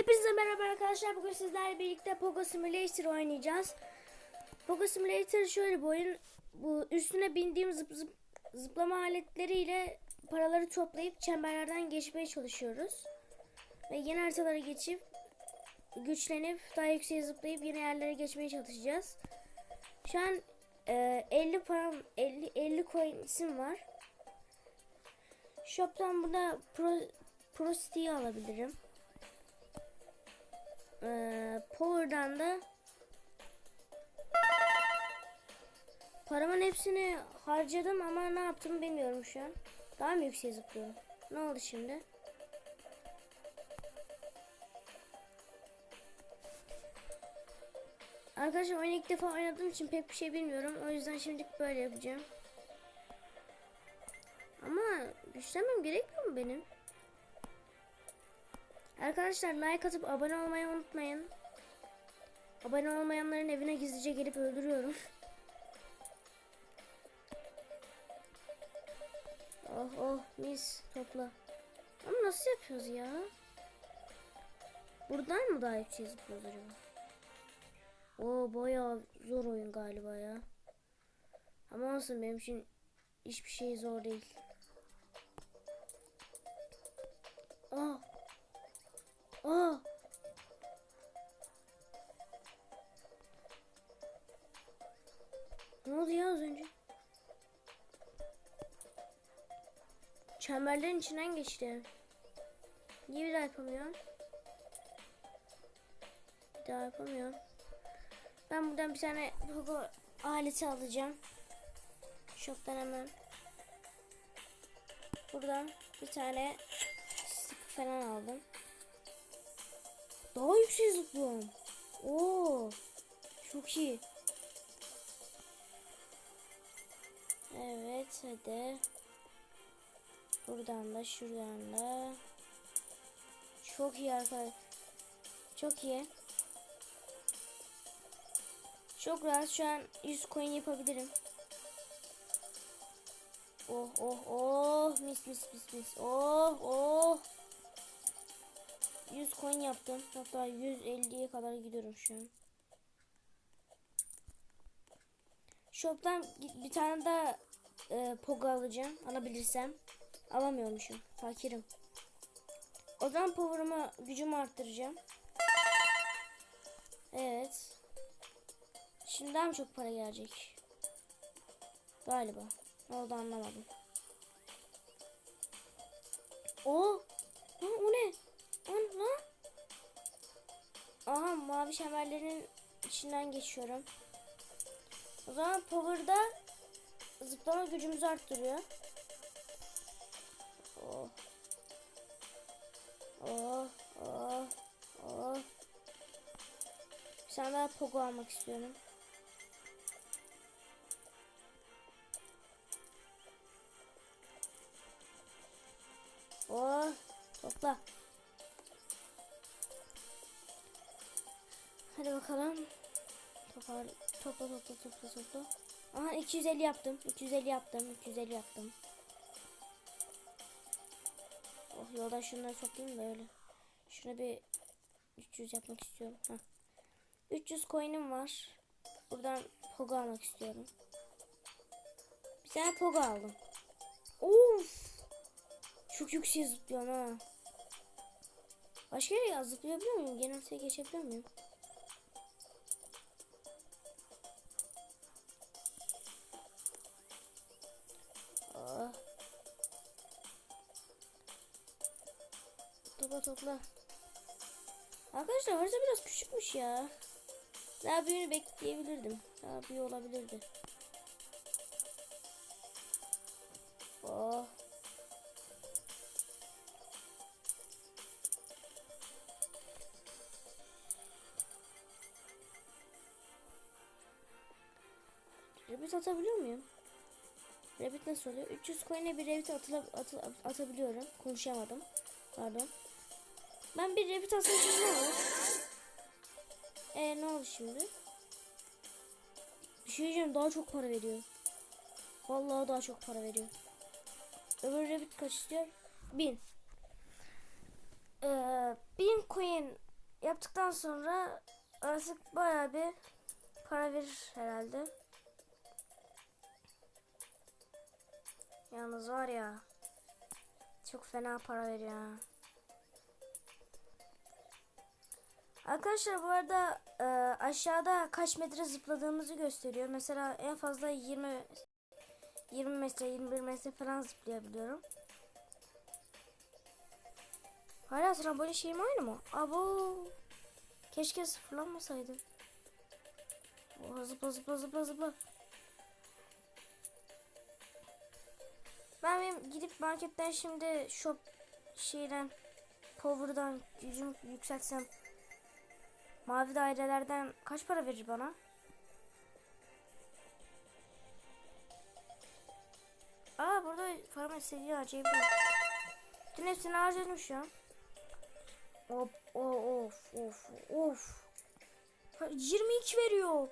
Hepinize merhaba arkadaşlar. Bugün sizlerle birlikte Pogo Simulator oynayacağız. Pogo Simulator şöyle bir oyun. Bu üstüne bindiğim zıp zıp, zıplama aletleriyle paraları toplayıp çemberlerden geçmeye çalışıyoruz. Ve yeni haritalara geçip güçlenip daha yükseğe zıplayıp yeni yerlere geçmeye çalışacağız. Şu an e, 50 param 50 50 coin'sim var. Shop'tan burada Pro Pro City'yi alabilirim. Ee, Power'dan da paramın hepsini harcadım ama ne yaptım bilmiyorum şu an. Daha mı yükseğe zıplıyorum? Ne oldu şimdi? Arkadaşlar oyunu ilk defa oynadığım için pek bir şey bilmiyorum. O yüzden şimdilik böyle yapacağım. Ama güçlenmem gerekmiyor mu benim? Arkadaşlar like atıp abone olmayı unutmayın. Abone olmayanların evine gizlice gelip öldürüyorum. oh oh mis topla. Ama nasıl yapıyoruz ya? Buradan mı daha yüksek zıplıyoruz acaba? Oo bayağı zor oyun galiba ya. Ama olsun benim için hiçbir şey zor değil. Aa Aa. Ne oldu ya az önce? Çemberlerin içinden geçti. Niye bir daha yapamıyorum? Bir daha yapamıyorum. Ben buradan bir tane Pogo aleti alacağım. Shop'tan hemen. Buradan bir tane stick falan aldım. Daha yüksek zıplıyorum. Oo. Çok iyi. Evet hadi. Buradan da şuradan da. Çok iyi arkadaşlar. Çok iyi. Çok rahat şu an 100 coin yapabilirim. Oh oh oh mis mis mis mis. Oh oh. 100 coin yaptım. Hatta 150'ye kadar gidiyorum şu an. Shop'tan bir tane daha e, Pogo alacağım. Alabilirsem. Alamıyormuşum. Fakirim. O zaman power'ımı gücümü arttıracağım. Evet. Şimdi daha mı çok para gelecek? Galiba. Ne oldu anlamadım. Oo. Ha, o ne? Lan. Aha mavi şemerlerin içinden geçiyorum. O zaman power'da zıplama gücümüzü arttırıyor. Oh. Oh, oh, oh. Bir tane daha pogo almak istiyorum. Oh, topla. Hadi bakalım. Topar, topla topla topla topla. Aha 250 yaptım. 250 yaptım. 250 yaptım. Oh yoldan şunları toplayayım da öyle. Şuna bir 300 yapmak istiyorum. Heh. 300 coin'im var. Buradan pogo almak istiyorum. Bir tane pogo aldım. Of! Çok yüksek zıplıyorum ha. Başka yere zıplayabiliyor muyum? Genelde geçebiliyor muyum? Oh. Topla topla. Arkadaşlar harita biraz küçükmüş ya. Daha büyüğünü bekleyebilirdim. Daha büyüğü olabilirdi. Oh. Rabbit atabiliyor muyum? Rabbit nasıl oluyor? 300 coin'e bir rabbit atıla, atı, atabiliyorum. Konuşamadım. Pardon. Ben bir rabbit atsaydım ne olur? Eee ne oldu şimdi? Bir şey diyeceğim daha çok para veriyor. Vallahi daha çok para veriyor. Öbür rabbit kaç istiyor? 1000. Ee, 1000 coin yaptıktan sonra artık bayağı bir para verir herhalde. Yalnız var ya çok fena para veriyor. Arkadaşlar bu arada e, aşağıda kaç metre zıpladığımızı gösteriyor. Mesela en fazla 20 20 metre 21 metre falan zıplayabiliyorum. Hala trambolin şeyim aynı mı? Abo. Keşke sıfırlanmasaydı. Oha, zıpla zıpla zıpla zıpla. Ben benim gidip marketten şimdi shop şeyden power'dan gücümü yükseltsem mavi dairelerden kaç para verir bana? Aa burada farmasi harcayabilirim. Bütün hepsini harcadım şu an. Hop, of, of, of. Ha, 22 veriyor.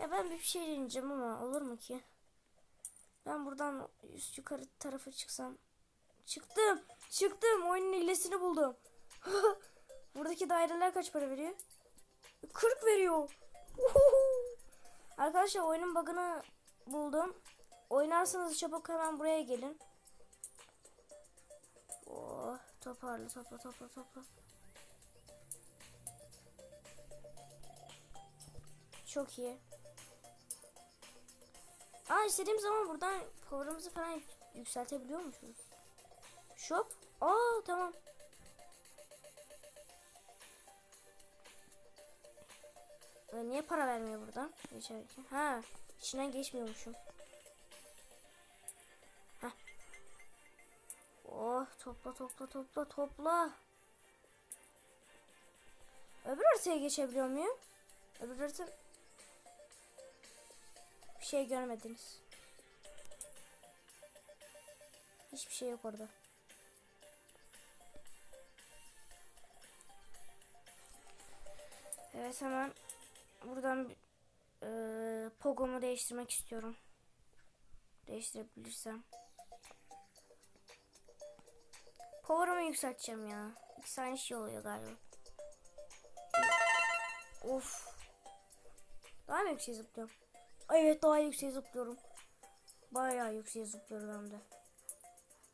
Ya ben bir şey deneyeceğim ama olur mu ki? Ben buradan üst yukarı tarafa çıksam. Çıktım. Çıktım. Oyunun hilesini buldum. Buradaki daireler kaç para veriyor? 40 veriyor. Arkadaşlar oyunun bug'ını buldum. Oynarsanız çabuk hemen buraya gelin. Oh, toparla topla topla topla. Çok iyi. Aa istediğim zaman buradan power'ımızı falan yükseltebiliyormuşuz. Shop. Aa tamam. Ee, niye para vermiyor buradan? Geçerken. Ha, içinden geçmiyormuşum. Heh. Oh, topla topla topla topla. Öbür haritaya geçebiliyor muyum? Öbür harita... Bir şey görmediniz. Hiçbir şey yok orada. Evet hemen buradan e, Pogo'mu değiştirmek istiyorum. Değiştirebilirsem. Power'ımı yükselteceğim ya. İkisi aynı şey oluyor galiba. Of. Daha mı yüksek zıplıyorum? Evet daha yüksek zıplıyorum. Bayağı yüksek zıplıyorum hem de.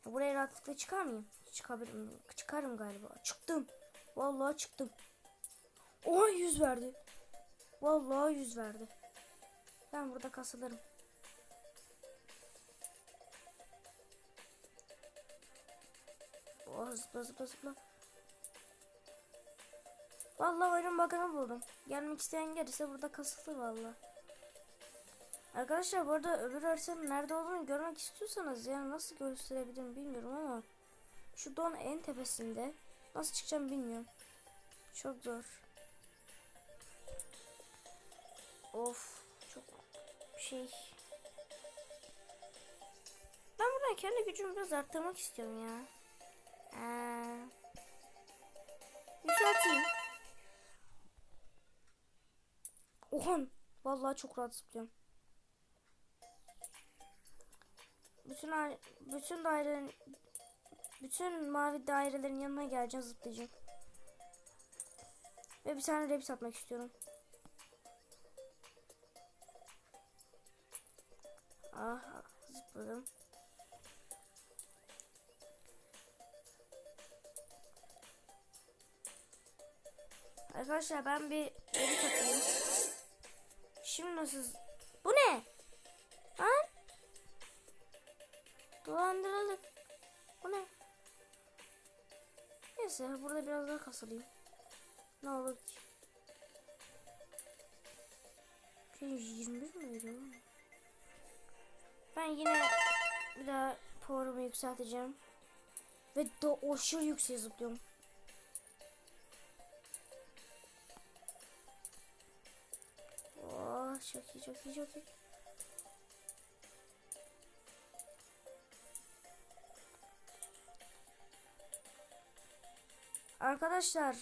Ya buraya rahatlıkla çıkar mıyım? Çıkabilirim. Çıkarım galiba. Çıktım. Vallahi çıktım. Oha yüz verdi. Vallahi yüz verdi. Ben burada kasılırım. Oh zıpla zıpla zıpla. Vallahi oyunun bug'ını buldum. Gelmek isteyen gelirse burada kasılır vallahi. Arkadaşlar bu arada öbür haritanın nerede olduğunu görmek istiyorsanız yani nasıl gösterebilirim bilmiyorum ama şu don en tepesinde nasıl çıkacağım bilmiyorum. Çok zor. Of çok şey. Ben buradan kendi gücümü biraz arttırmak istiyorum ya. Ee, yükselteyim. Ohan. Vallahi çok rahat zıplıyorum. Bütün bütün dairenin bütün mavi dairelerin yanına geleceğim zıplayacağım. Ve bir tane rabbit atmak istiyorum. Ah zıpladım. Arkadaşlar ben bir rabbit atayım. Şimdi nasıl? Bu ne? Dolandırıldık. Bu ne? Neyse burada biraz daha kasılayım. Ne olur ki? Şey 21 mi veriyor? Ben yine bir daha power'ımı yükselteceğim. Ve da aşırı yüksek zıplıyorum. Oh çok iyi çok iyi çok iyi. Arkadaşlar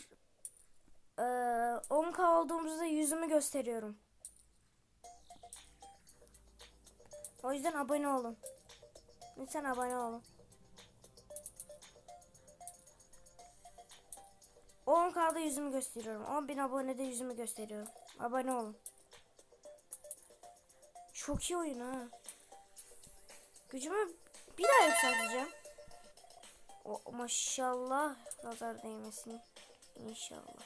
eee 10k olduğumuzda yüzümü gösteriyorum. O yüzden abone olun. Lütfen abone olun. 10k'da yüzümü gösteriyorum. 10.000 abonede yüzümü gösteriyorum. Abone olun. Çok iyi oyun ha. Gücümü bir daha yükselteceğim. O maşallah nazar değmesin. İnşallah.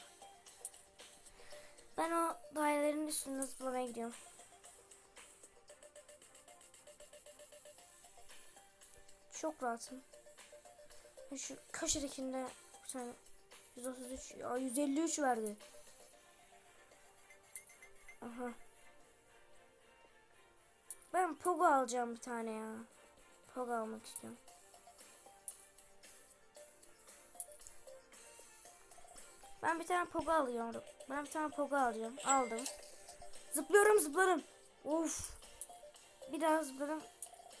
Ben o dairelerin üstünde zıplamaya gidiyorum. Çok rahatım. Şu kaşarikinde bir tane 133 ya 153 verdi. Aha. Ben Pogo alacağım bir tane ya. Pogo almak istiyorum. Ben bir tane Pogo alıyorum. Ben bir tane Pogo alacağım. Aldım. Zıplıyorum zıplarım. Of. Bir daha zıpladım.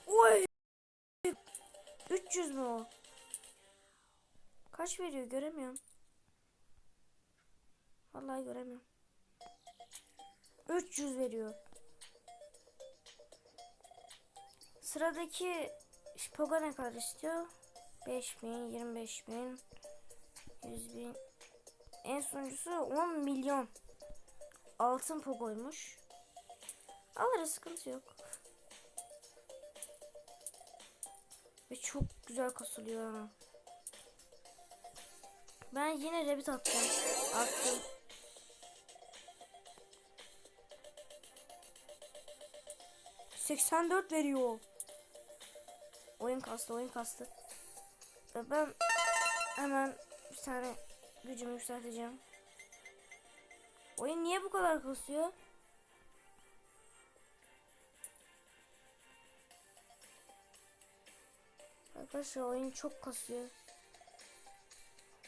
Oy. 300 mü o? Kaç veriyor göremiyorum. Vallahi göremiyorum. 300 veriyor. Sıradaki Poga ne kadar istiyor? 5000, 25000, 100.000. En sonuncusu 10 milyon. Altın Pogo'ymuş. Alırız sıkıntı yok. Ve çok güzel kasılıyor ha. Ben yine rabbit atacağım. Attım. Seksen dört veriyor. Oyun kastı, oyun kastı. Ben hemen bir tane gücümü yükselteceğim. Oyun niye bu kadar kasıyor? Arkadaşlar oyun çok kasıyor.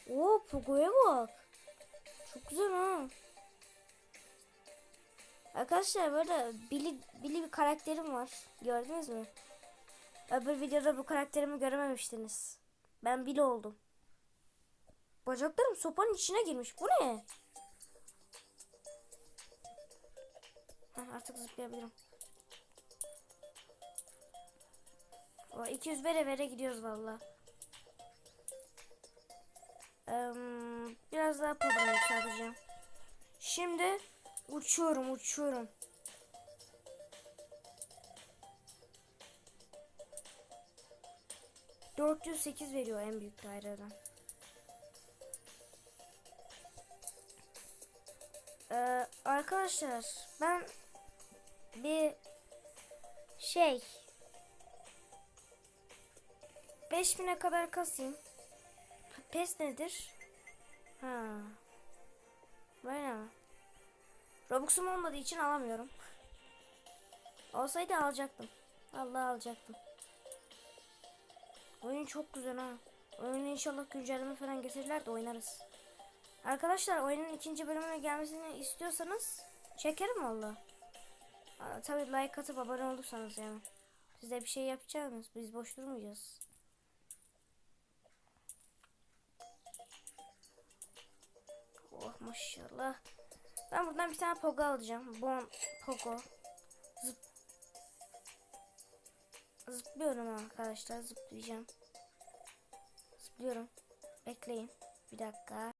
Oo Pogo'ya bak. Çok güzel ha. Arkadaşlar böyle Billy, Billy bir karakterim var. Gördünüz mü? Öbür videoda bu karakterimi görememiştiniz. Ben Billy oldum. Bacaklarım sopanın içine girmiş. Bu ne? Artık zıplayabilirim. O 200 vere vere gidiyoruz valla. Ee, biraz daha podunu yükselteceğim. Şimdi uçuyorum uçuyorum. ...408 veriyor en büyük daireden. Ee, arkadaşlar ben bir şey 5000'e kadar kasayım. Pes nedir? Ha. Böyle mi? Robux'um olmadığı için alamıyorum. Olsaydı alacaktım. Vallahi alacaktım. Oyun çok güzel ha. Oyunu inşallah güncelleme falan getirirler de oynarız. Arkadaşlar oyunun ikinci bölümüne gelmesini istiyorsanız çekerim valla. Tabi like atıp abone olursanız yani. Size bir şey yapacağınız biz boş durmayacağız. Oh maşallah. Ben buradan bir tane pogo alacağım. Bon pogo. Zıp. Zıplıyorum arkadaşlar. Zıplayacağım. Zıplıyorum. Bekleyin. Bir dakika.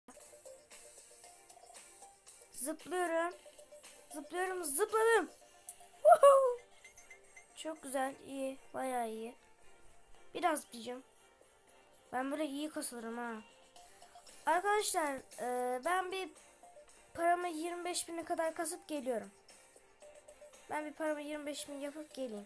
Zıplıyorum. Zıplıyorum. Zıpladım. Woohoo! Çok güzel. iyi, Bayağı iyi. Biraz zıplayacağım. Ben böyle iyi kasılırım ha. Arkadaşlar e, ben bir paramı 25 bine kadar kasıp geliyorum. Ben bir paramı 25 bin yapıp geleyim.